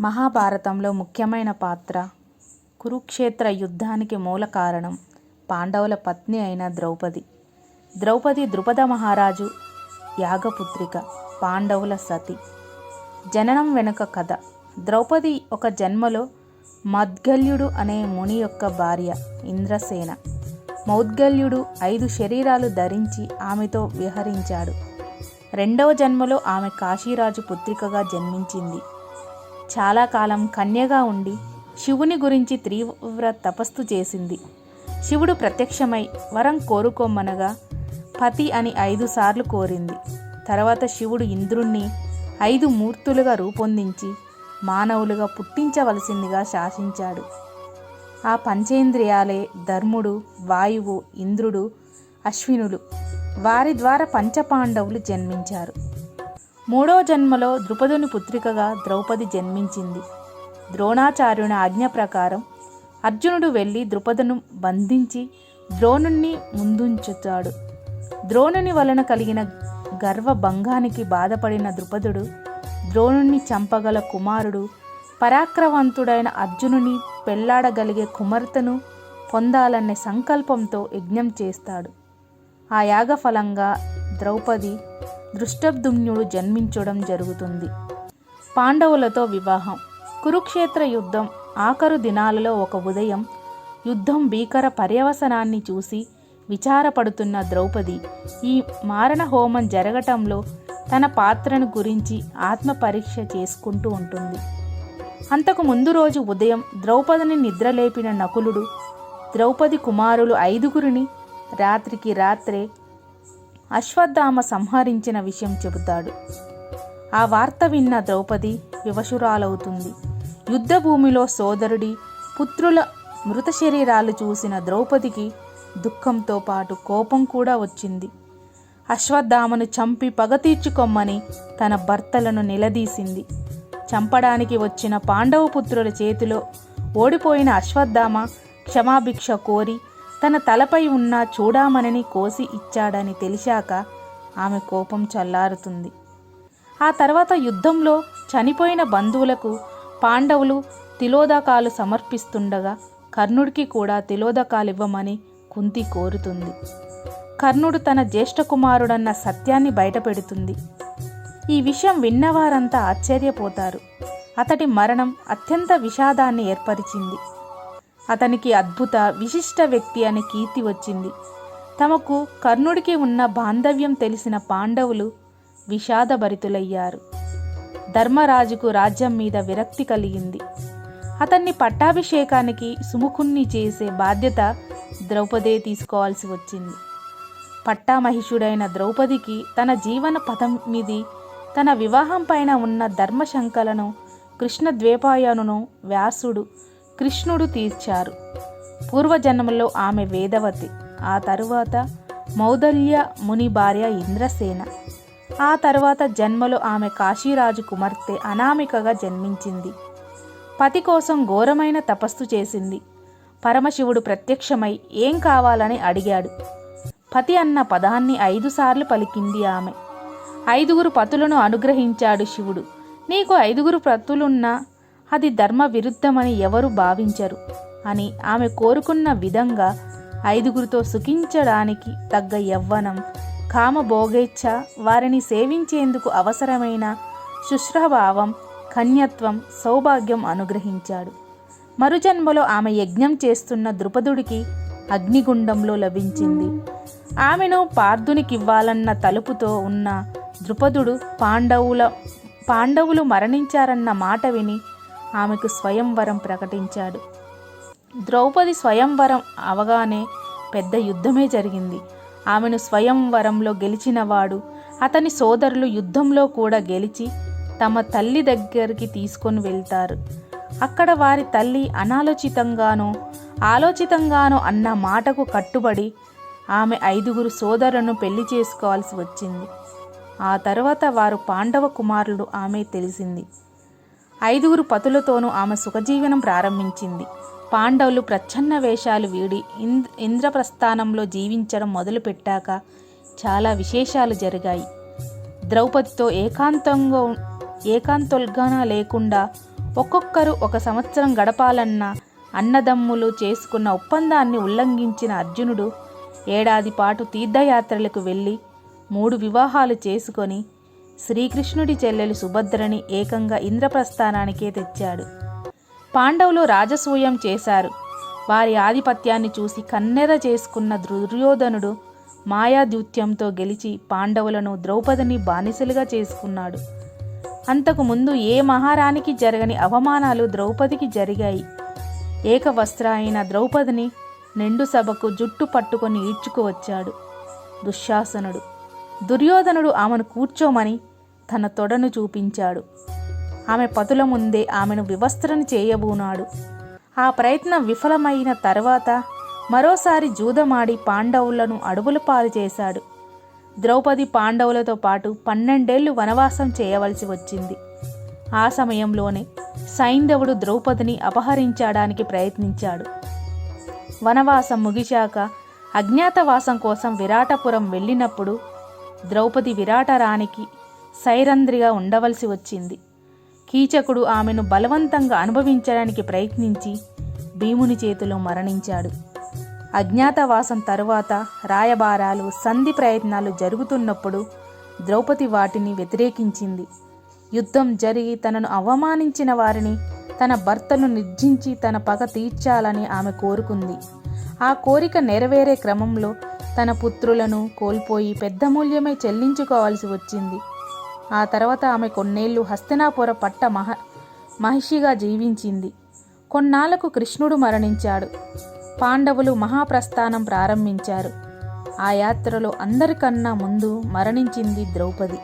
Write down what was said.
మహాభారతంలో ముఖ్యమైన పాత్ర కురుక్షేత్ర యుద్ధానికి మూల కారణం పాండవుల పత్ని అయిన ద్రౌపది. ద్రౌపది ద్రుపద మహారాజు యాగపుత్రిక పాండవుల సతి. జననం వెనుక కథ. ద్రౌపది ఒక జన్మలో మద్గల్యుడు అనే ముని యొక్క భార్య ఇంద్రసేన. మౌద్గల్యుడు ఐదు శరీరాలు ధరించి ఆమెతో విహరించాడు. రెండవ జన్మలో ఆమె కాశీరాజు పుత్రికగా జన్మించింది. చాలా కాలం కన్యగా ఉండి శివుని గురించి తీవ్ర తపస్సు చేసింది. శివుడు ప్రత్యక్షమై వరం కోరుకోమనగా పతి అని ఐదు సార్లు కోరింది. తర్వాత శివుడు ఇంద్రుణ్ణి ఐదు మూర్తులుగా రూపొందించి మానవులుగా పుట్టించవలసిందిగా శాసించాడు. ఆ పంచేంద్రియాలే ధర్ముడు వాయువు ఇంద్రుడు అశ్వినులు. వారి ద్వారా పంచపాండవులు జన్మించారు. మూడో జన్మలో ద్రుపదుని పుత్రికగా ద్రౌపది జన్మించింది. ద్రోణాచార్యుని ఆజ్ఞ ప్రకారం అర్జునుడు వెళ్ళి ద్రుపదను బంధించి ద్రోణుణ్ణి ముందుంచుతాడు. ద్రోణుని వలన కలిగిన గర్వభంగానికి బాధపడిన ద్రుపదుడు ద్రోణుణ్ణి చంపగల కుమారుడు పరాక్రవంతుడైన అర్జునుని పెళ్ళాడగలిగే కుమార్తెను పొందాలనే సంకల్పంతో యజ్ఞం చేస్తాడు. ఆ యాగఫలంగా ద్రౌపది దృష్టబ్దుమ్నుడు జన్మించడం జరుగుతుంది. పాండవులతో వివాహం. కురుక్షేత్ర యుద్ధం ఆఖరు దినాలలో ఒక ఉదయం యుద్ధం భీకర పర్యవసనాన్ని చూసి విచారపడుతున్న ద్రౌపది ఈ మారణ హోమం జరగటంలో తన పాత్రను గురించి ఆత్మపరీక్ష చేసుకుంటూ ఉంటుంది. అంతకు ముందు రోజు ఉదయం ద్రౌపదిని నిద్రలేపిన నకులుడు ద్రౌపది కుమారులు ఐదుగురిని రాత్రికి రాత్రే అశ్వత్థామ సంహరించిన విషయం చెబుతాడు. ఆ వార్త విన్న ద్రౌపది వివశురాలవుతుంది. యుద్ధభూమిలో సోదరుడి పుత్రుల మృత శరీరాలు చూసిన ద్రౌపదికి దుఃఖంతో పాటు కోపం కూడా వచ్చింది. అశ్వత్థామను చంపి పగ తీర్చుకొమ్మని తన భర్తలను నిలదీసింది. చంపడానికి వచ్చిన పాండవ పుత్రుల చేతిలో ఓడిపోయిన అశ్వత్థామ క్షమాభిక్ష కోరి తన తలపై ఉన్న చూడామణిని కోసి ఇచ్చాడని తెలిసాక ఆమె కోపం చల్లారుతుంది. ఆ తర్వాత యుద్ధంలో చనిపోయిన బంధువులకు పాండవులు తిలోదకాలు సమర్పిస్తుండగా కర్ణుడికి కూడా తిలోదకాలు ఇవ్వమని కుంతి కోరుతుంది. కర్ణుడు తన జ్యేష్ఠ కుమారుడన్న సత్యాన్ని బయటపెడుతుంది. ఈ విషయం విన్నవారంతా ఆశ్చర్యపోతారు. అతడి మరణం అత్యంత విషాదాన్ని ఏర్పరిచింది. అతనికి అద్భుత విశిష్ట వ్యక్తి అనే కీర్తి వచ్చింది. తమకు కర్ణుడికి ఉన్న బాంధవ్యం తెలిసిన పాండవులు విషాదభరితులయ్యారు. ధర్మరాజుకు రాజ్యం మీద విరక్తి కలిగింది. అతన్ని పట్టాభిషేకానికి సుముఖుణ్ణి చేసే బాధ్యత ద్రౌపదే తీసుకోవాల్సి వచ్చింది. పట్టామహిషుడైన ద్రౌపదికి తన జీవన పథం మీది తన వివాహం పైన ఉన్న ధర్మశంకలను కృష్ణద్వేపాయనును వ్యాసుడు కృష్ణుడు తీర్చారు. పూర్వజన్మలో ఆమె వేదవతి ఆ తరువాత మౌదల్య ముని భార్య ఇంద్రసేన. ఆ తర్వాత జన్మలో ఆమె కాశీరాజు కుమార్తె అనామికగా జన్మించింది. పతి కోసం ఘోరమైన తపస్సు చేసింది. పరమశివుడు ప్రత్యక్షమై ఏం కావాలని అడిగాడు. పతి అన్న పదాన్ని ఐదుసార్లు పలికింది ఆమె. ఐదుగురు పతులను అనుగ్రహించాడు శివుడు. నీకు ఐదుగురు పతులున్నా అది ధర్మ విరుద్ధమని ఎవరు భావించరు. అని ఆమె కోరుకున్న విధంగా ఐదుగురితో సుఖించడానికి తగ్గ యవ్వనం కామభోగేచ్ఛ వారిని సేవించేందుకు అవసరమైన శుశ్రభావం కన్యత్వం సౌభాగ్యం అనుగ్రహించాడు. మరుజన్మలో ఆమె యజ్ఞం చేస్తున్న ద్రుపదుడికి అగ్నిగుండంలో లభించింది. ఆమెను పార్థునికివ్వాలన్న తలుపుతో ఉన్న ద్రుపదుడు పాండవుల పాండవులు మరణించారన్న మాట విని ఆమెకు స్వయంవరం ప్రకటించాడు. ద్రౌపది స్వయంవరం అవగానే పెద్ద యుద్ధమే జరిగింది. ఆమెను స్వయంవరంలో గెలిచినవాడు అతని సోదరులు యుద్ధంలో కూడా గెలిచి తమ తల్లి దగ్గరికి తీసుకొని వెళ్తారు. అక్కడ వారి తల్లి అనాలోచితంగానో ఆలోచితంగానో అన్న మాటకు కట్టుబడి ఆమె ఐదుగురు సోదరులను పెళ్ళి చేసుకోవాల్సి వచ్చింది. ఆ తర్వాత వారు పాండవ కుమారులు ఆమె తెలిసింది. ఐదుగురు పతులతోనూ ఆమె సుఖజీవనం ప్రారంభించింది. పాండవులు ప్రచ్ఛన్న వేషాలు వీడి ఇంద్ర ఇంద్రప్రస్థానంలో జీవించడం మొదలుపెట్టాక చాలా విశేషాలు జరిగాయి. ద్రౌపదితో ఏకాంతంగా ఏకాంతొల్గాన లేకుండా ఒక్కొక్కరు ఒక సంవత్సరం గడపాలన్న అన్నదమ్ములు చేసుకున్న ఒప్పందాన్ని ఉల్లంఘించిన అర్జునుడు ఏడాది పాటు తీర్థయాత్రలకు వెళ్ళి మూడు వివాహాలు చేసుకొని శ్రీకృష్ణుడి చెల్లెలు సుభద్రని ఏకంగా ఇంద్రప్రస్థానానికే తెచ్చాడు. పాండవులు రాజసూయం చేశారు. వారి ఆధిపత్యాన్ని చూసి కన్నెర చేసుకున్న దుర్యోధనుడు మాయాద్యూత్యంతో గెలిచి పాండవులను ద్రౌపదిని బానిసలుగా చేసుకున్నాడు. అంతకు ముందు ఏ మహారాణికి జరగని అవమానాలు ద్రౌపదికి జరిగాయి. ఏకవస్త్ర అయిన ద్రౌపదిని నిండు సభకు జుట్టు పట్టుకొని ఈడ్చుకువచ్చాడు. దుశ్శాసనుడు. దుర్యోధనుడు ఆమెను కూర్చోమని తన తొడను చూపించాడు. ఆమె పతుల ముందే ఆమెను వివస్త్రను చేయబూనాడు. ఆ ప్రయత్నం విఫలమైన తర్వాత మరోసారి జూదమాడి పాండవులను అడవుల పాలు చేశాడు. ద్రౌపది పాండవులతో పాటు పన్నెండేళ్ళు వనవాసం చేయవలసి వచ్చింది. ఆ సమయంలోనే సైంధవుడు ద్రౌపదిని అపహరించడానికి ప్రయత్నించాడు. వనవాసం ముగిశాక అజ్ఞాతవాసం కోసం విరాటపురం వెళ్ళినప్పుడు ద్రౌపది విరాటరానికి సైరంధ్రిగా ఉండవలసి వచ్చింది. కీచకుడు ఆమెను బలవంతంగా అనుభవించడానికి ప్రయత్నించి భీముని చేతిలో మరణించాడు. అజ్ఞాతవాసం తరువాత రాయబారాలు సంధి ప్రయత్నాలు జరుగుతున్నప్పుడు ద్రౌపది వాటిని వ్యతిరేకించింది. యుద్ధం జరిగి తనను అవమానించిన వారిని తన భర్తను నిర్జించి తన పగ తీర్చాలని ఆమె కోరుకుంది. ఆ కోరిక నెరవేరే క్రమంలో తన పుత్రులను కోల్పోయి పెద్ద మూల్యమే చెల్లించుకోవాల్సి వచ్చింది. ఆ తర్వాత ఆమె కొన్నేళ్ళు హస్తినాపుర పట్ట మహ మహిషిగా జీవించింది. కొన్నాళ్ళకు కృష్ణుడు మరణించాడు. పాండవులు మహాప్రస్థానం ప్రారంభించారు. ఆ యాత్రలో అందరికన్నా ముందు మరణించింది ద్రౌపది.